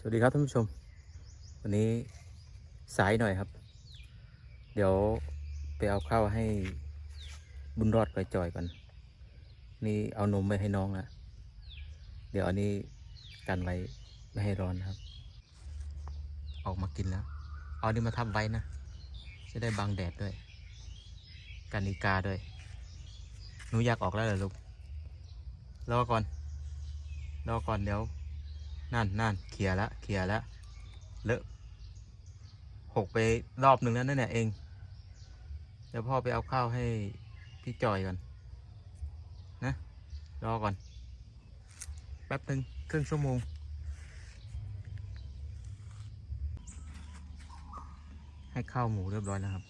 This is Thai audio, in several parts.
สวัสดีครับท่านผู้ชม วันนี้สายหน่อยครับ เดี๋ยวไปเอาข้าวให้บุญรอดกับจอยก่อนนี่เอานมไปให้น้องนะเดี๋ยวอันนี้กันไว้ไม่ให้ร้อนครับ ออกมากินแล้ว เอานี่มาทับไว้นะ จะได้บังแดดด้วย กันอีกาด้วยหนูอยากออกแล้วเหรอลูกรอก่อนรอก่อนเดี๋ยว นั่นนั่นเคลียร์ละเคลียร์ละเลอะหกไปรอบหนึ่งแล้วนั่นแหละเอง เดี๋ยวพ่อไปเอาข้าวให้พี่จอยก่อนนะรอก่อน แป๊บหนึ่งครึ่งชั่วโมง ให้ข้าวหมูเรียบร้อยแล้วครับ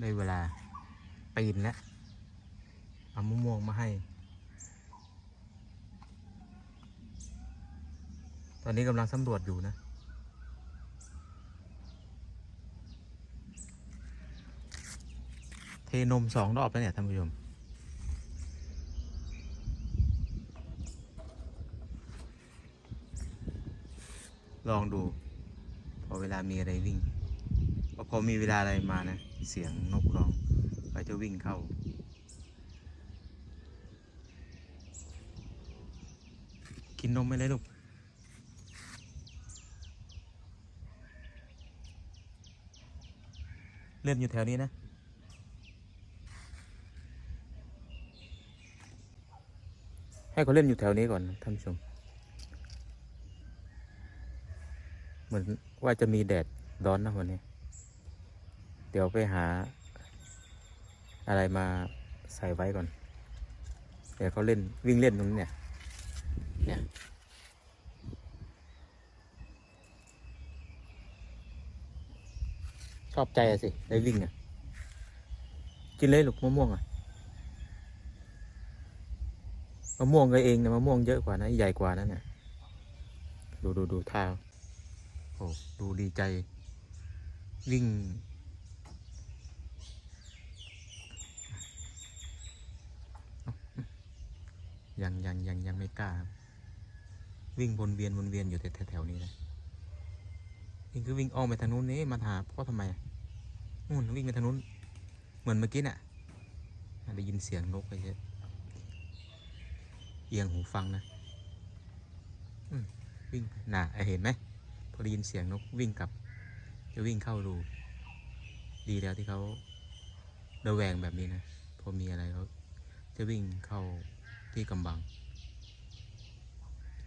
ได้เวลาปีนแล้วเอามะม่วงมาให้ ตอนนี้กำลังสำรวจอยู่นะ เทนมสองรอบแล้วเนี่ยท่านผู้ชมลองดู พอเวลามีอะไรวิ่งพอพอมีเวลาอะไรมานะ เสียงนกร้องก็จะวิ่งเข้ากินนมไปเลยลูก เล่นอยู่แถวนี้นะ ให้เขาเล่นอยู่แถวนี้ก่อนท่านผู้ชม เหมือนว่าจะมีแดดร้อนนะวันนี้ เดี๋ยวไปหา อะไรมาใส่ไว้ก่อน เดี๋ยวเขาเล่นวิ่งเล่นตรงนี้เนี่ยเนี่ย ชอบใจอะสิได้วิ่งอะ กินเลยลูกมะม่วงอะมะม่วงก็เองนะมะม่วงเยอะกว่านะใหญ่กว่านั่นเนี่ยดูดูดูท่าโอ้ดูดีใจ วิ่ง ยังยังยังยังไม่กล้า วิ่งวนเวียนวนเวียนอยู่แถวๆนี้นะ นี่คือวิ่งอ้อมไปทางนู้นนี่มาหาพ่อทำไมนู่นวิ่งไปทางนู้น เหมือนเมื่อกี้น่ะได้ยินเสียงนกไปเยอะเอียงหูฟังนะวิ่งน่ะเห็นไหมพอได้ยินเสียงนกวิ่งกลับ จะวิ่งเข้ารูดีแล้วที่เขาระแวงแบบนี้นะพอมีอะไรเขาจะวิ่งเข้าที่กำบัง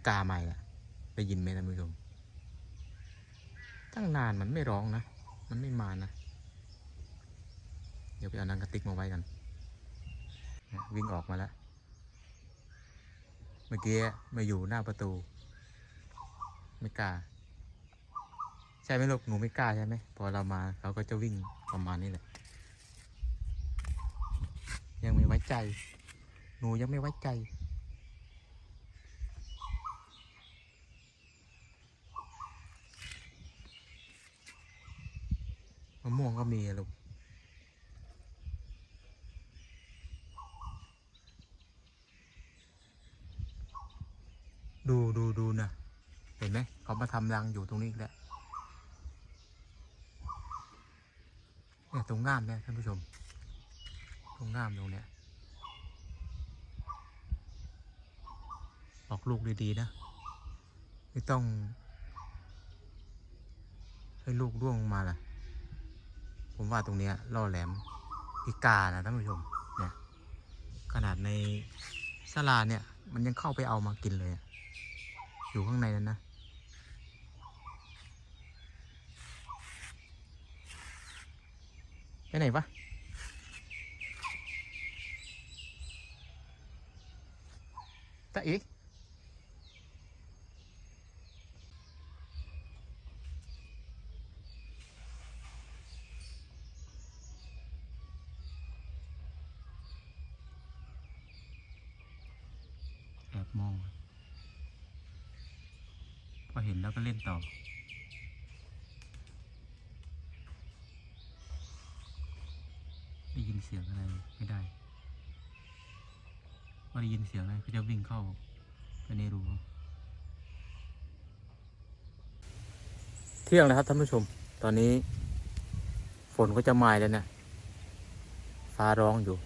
กาใหม่ละได้ยินไหมท่านผู้ชม ตั้งนานมันไม่ร้องนะ มันไม่มานะ เดี๋ยวไปเอานังกระติกมาไว้กัน วิ่งออกมาแล้ว เมื่อกี้มาอยู่หน้าประตู ไม่กล้า ใช่ไหมลูกหนูไม่กล้าใช่ไหม พอเรามาเขาก็จะวิ่งประมาณนี้แหละ ยังไม่ไว้ใจ หนูยังไม่ไว้ใจ ม่วงก็มีลูกดูดูดูนะเห็นไหมเขามาทำรังอยู่ตรงนี้แล้วเนี่ยตรงง่ามเนี่ยท่านผู้ชม ตรงง่ามตรงเนี้ยออกลูกดีๆนะ ไม่ต้อง ให้ลูกร่วงลงมาล่ะ ผมว่าตรงเนี้ยล่อแหลมพิกานะท่านผู้ชมเนี่ยขนาดในสลาเนี่ย มันยังเข้าไปเอามากินเลย อยู่ข้างในนั้นนะไปไหนวะตาอีก แอบมอง พอ เห็นแล้วก็เล่นต่อ ได้ยินเสียงอะไรไม่ได้พอได้ยินเสียงอะไรก็จะวิ่งเข้าไปไม่ได้รู้เที่ยงแล้วครับท่านผู้ชม ตอนนี้ ฝนก็จะมาแล้วเนี่ยฟ้าร้องอยู่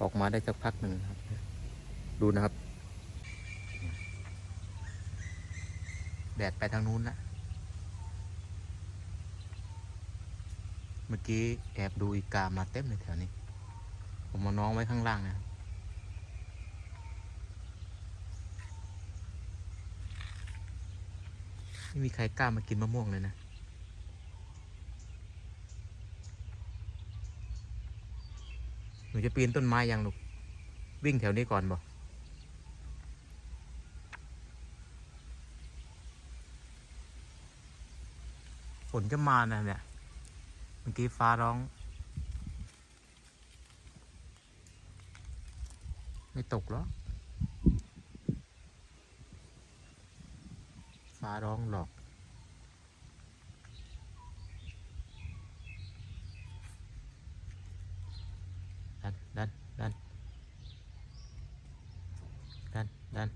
ออกมาได้สักพักหนึ่งครับ ดูนะครับ แดดไปทางนู้นละเมื่อกี้แอบดูอีกามาเต็มเลยแถวนี้ ผมมาน้องไว้ข้างล่างนะไม่มีใครกล้ามากินมะม่วงเลยนะหนูจะปีนต้นไม้ยังลูกวิ่งแถวนี้ก่อนบ่ นจะมานะเนี่ย เมื่อกี้ฟ้าร้อง ไม่ตกหรอ ฟ้าร้องหลอกดันดันดันดันดัน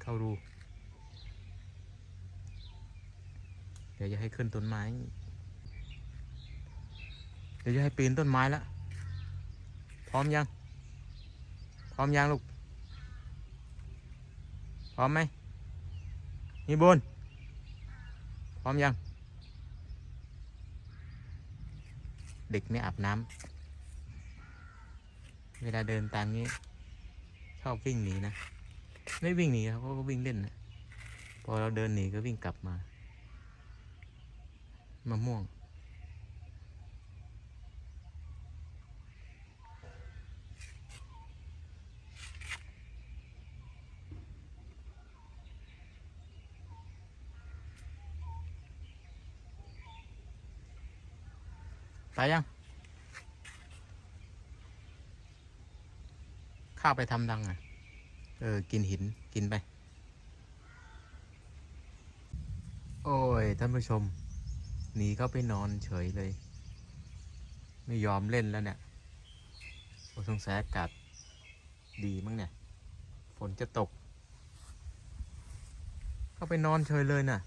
เข้ารู เดี๋ยวจะให้ขึ้นต้นไม้ เดี๋ยวจะให้ปีนต้นไม้แล้วพร้อมยัง พร้อมยังลูก พร้อมไหมนี่บุญพร้อมยัง เด็กไม่อาบน้ำเวลาเดินตามนี้ชอบวิ่งหนีนะ ไม่วิ่งหนีครับเขาก็วิ่งเล่นนะพอเราเดินหนีก็วิ่งกลับมา มะม่วงไปยัง ข้าวไปทำดังอะ เออ กินหิน กินไป โอ้ย ท่านผู้ชม หนีเข้าไปนอนเฉยเลย ไม่ยอมเล่นแล้วเนี่ยโอ้สงสัยอากาศดีมั้งเนี่ย ฝนจะตก เข้าไปนอนเฉยเลยน่ะ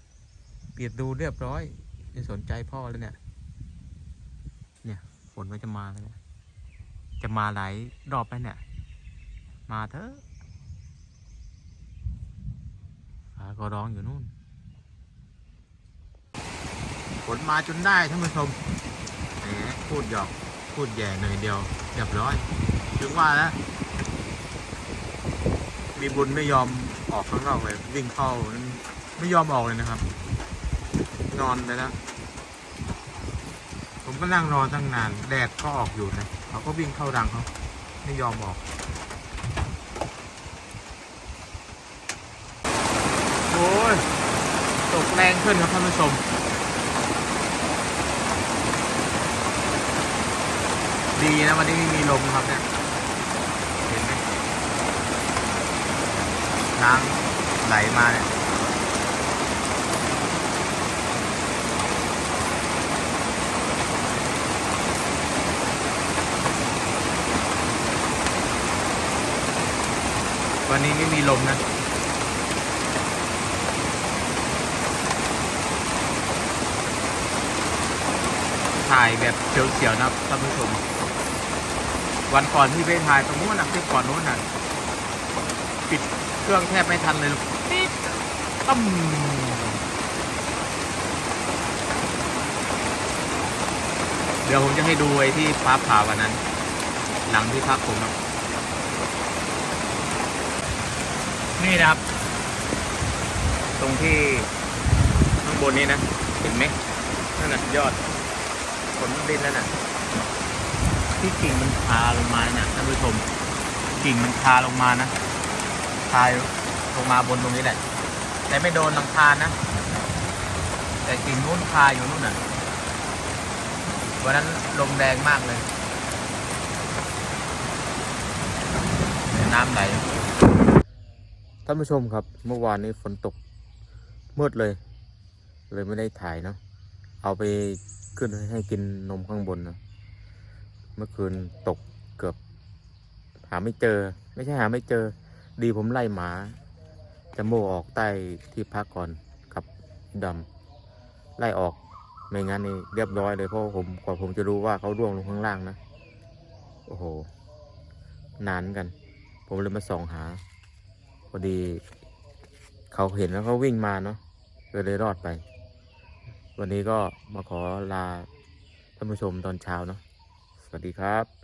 เปียดดูเรียบร้อยไม่สนใจพ่อแล้วเนี่ย เนี่ยฝนก็จะมาแล้วเนี่ยจะมาหลายรอบแล้วเนี่ย มาเถอะฟ้าก็ร้องอยู่นู่น ฝนมาจนได้ท่านผู้ชมแหมพูดหยอกพูดแย่หน่อยเดียวเรียบร้อยถึงว่าแล้วมีบุญไม่ยอมออกข้างนอกเลย วิ่งเข้าไม่ยอมออกเลยนะครับ นอนไปแล้วผมก็นั่งรอตั้งนานแดดก็ออกอยู่นะเขาก็วิ่งเข้ารังเขาไม่ยอมออกโอ้ยตกแรงขึ้นครับท่านผู้ชม ดีนะวันนี้ไม่มีลมครับเนี่ยเห็นไหมน้ำไหลมาเนี่ยวันนี้ไม่มีลมนะถ่ายแบบเฉียวๆนะครับท่านผู้ชม วันก่อนที่ไปถ่ายตรงนู้นนะคลิปก่อนนู้นน่ะปิดเครื่องแทบไม่ทันเลยปิ๊ดตั้มเดี๋ยวผมจะให้ดูไอ้ที่ฟ้าผ่าวันนั้น หลังที่พักผมครับนี่นะครับ ตรงที่ข้างบนนี้นะ เห็นไหมนั่นน่ะยอดผลดินแล้วน่ะ ที่กิ่งมันคาลงมาเนี่ยท่านผู้ชม กิ่งมันคาลงมานะคาลงมาบนตรงนี้แหละ แต่ไม่โดนหลังคานะ แต่กิ่งนู้นคาอยู่นู่นน่ะวันนั้นลมแรงมากเลย น้ำไหลท่านผู้ชมครับ เมื่อวานนี้ฝนตกมืดเลย เลยไม่ได้ถ่ายเนาะเอาไปขึ้นให้กินนมข้างบนนะ เมื่อคืนตกเกือบ หาไม่เจอ ไม่ใช่หาไม่เจอ ดีผมไล่หมาจะโมออกใต้ที่พักก่อนครับดำไล่ออกไม่งั้นนี่เรียบร้อยเลยเพราะผมกว่าผมจะรู้ว่าเขาร่วงลงข้างล่างนะโอ้โห นานกัน ผมเลยมาส่องหา พอดี เขาเห็นแล้วเขาวิ่งมาเนาะเลยเลยรอดไป วันนี้ก็มาขอลาท่านผู้ชมตอนเช้าเนาะ สวัสดีครับ